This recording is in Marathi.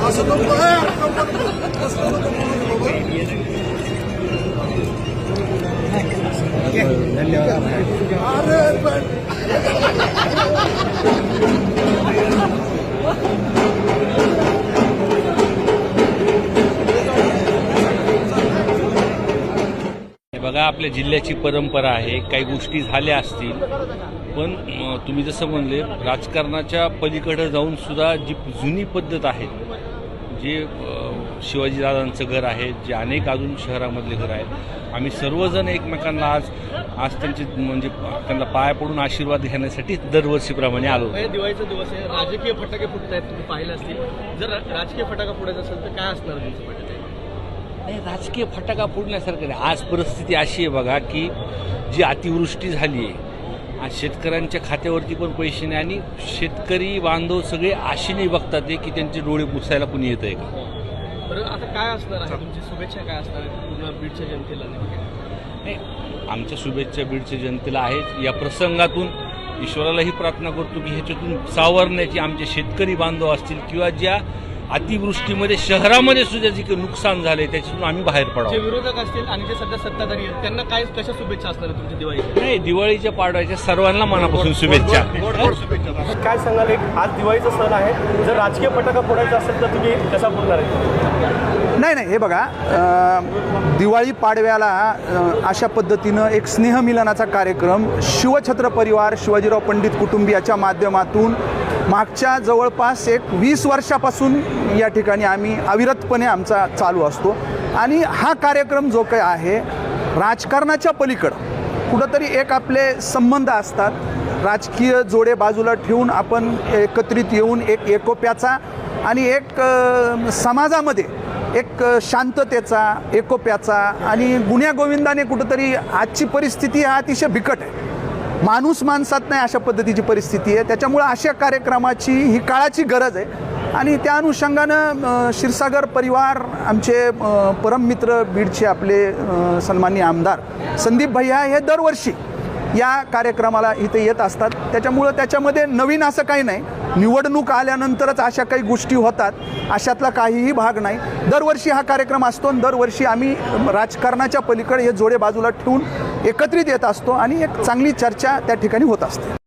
Nossa, não para! आपल्या जिल्ह्याची परंपरा आहे काही गोष्टी झाल्या असतील पण तुम्ही जसं म्हणले राजकारणाच्या पलीकडं जाऊन सुद्धा जी जुनी पद्धत आहे जे शिवाजीदादांचं घर आहे जे अनेक अजून शहरामधले घर आहेत आम्ही सर्वजण एकमेकांना आज आज त्यांचे म्हणजे त्यांना पाया पडून आशीर्वाद घेण्यासाठी दरवर्षीप्रमाणे आलो दिवाळीचा दिवस आहे. राजकीय फटाके फुटत आहेत तुम्ही पाहिलं असतील. जर राजकीय फटाका फुटायचा असेल तर काय असणार तुमचं नाही राजकीय फटाका फोडण्यासारखं नाही. आज परिस्थिती अशी आहे बघा की जी अतिवृष्टी झाली आहे आज शेतकऱ्यांच्या खात्यावरती पण पैसे नाही आणि शेतकरी बांधव सगळे आशेने बघतात आहे की त्यांचे डोळे पुसायला कुणी येत आहे का? बरं आता काय असणार आहे? तुमची शुभेच्छा काय असणार आहे? पूर्ण बीडच्या जनतेला? नाही आमच्या शुभेच्छा बीडच्या जनतेला आहेत. या प्रसंगातून ईश्वरालाही प्रार्थना करतो की ह्याच्यातून सावरण्याची आमचे शेतकरी बांधव असतील किंवा ज्या अतिवृष्टीमध्ये शहरामध्ये सुद्धा जे काही नुकसान झाले त्याच्यातून आम्ही बाहेर जे पडावं विरोधक असतील आणि जे सध्या सत्ताधारी आहेत त्यांना काय कशा शुभेच्छा असणार तुमच्या दिवाळीच्या नाही दिवाळीच्या पाडव्याच्या सर्वांना मनापासून शुभेच्छा. काय सांगाल एक आज दिवाळीचा सण आहे. जर राजकीय फटाका फोडायचा असेल तर तुम्ही कसा फोडणार आहे? नाही नाही हे बघा दिवाळी पाडव्याला अशा पद्धतीनं एक स्नेहमिलनाचा कार्यक्रम शिवछत्र परिवार शिवाजीराव पंडित कुटुंबियाच्या माध्यमातून मागच्या जवळपास एक वीस वर्षापासून या ठिकाणी आम्ही अविरतपणे आमचा चालू असतो. आणि हा कार्यक्रम जो काही आहे राजकारणाच्या पलीकडं कुठंतरी एक आपले संबंध असतात. राजकीय जोडे बाजूला ठेवून आपण एकत्रित येऊन एक एकोप्याचा आणि एक समाजामध्ये एक शांततेचा एकोप्याचा आणि गुण्यागोविंदाने कुठंतरी आजची परिस्थिती हा अतिशय बिकट आहे. माणूस माणसात नाही अशा पद्धतीची परिस्थिती आहे. त्याच्यामुळं अशा कार्यक्रमाची ही काळाची गरज आहे. आणि त्या अनुषंगानं क्षीरसागर परिवार आमचे परममित्र बीडचे आपले सन्मान्य आमदार संदीप भैया हे दरवर्षी या कार्यक्रमाला इथे येत असतात. त्याच्यामुळं त्याच्यामध्ये नवीन असं काही नाही. निवडणूक आल्यानंतरच अशा काही गोष्टी होतात. अशातला काहीही भाग नाही. दरवर्षी हा कार्यक्रम असतो आणि दरवर्षी आम्ही राजकारणाच्या पलीकडे हे जोडे बाजूला ठेवून एकत्रित येत असतो आणि एक चांगली चर्चा त्या ठिकाणी होत असते.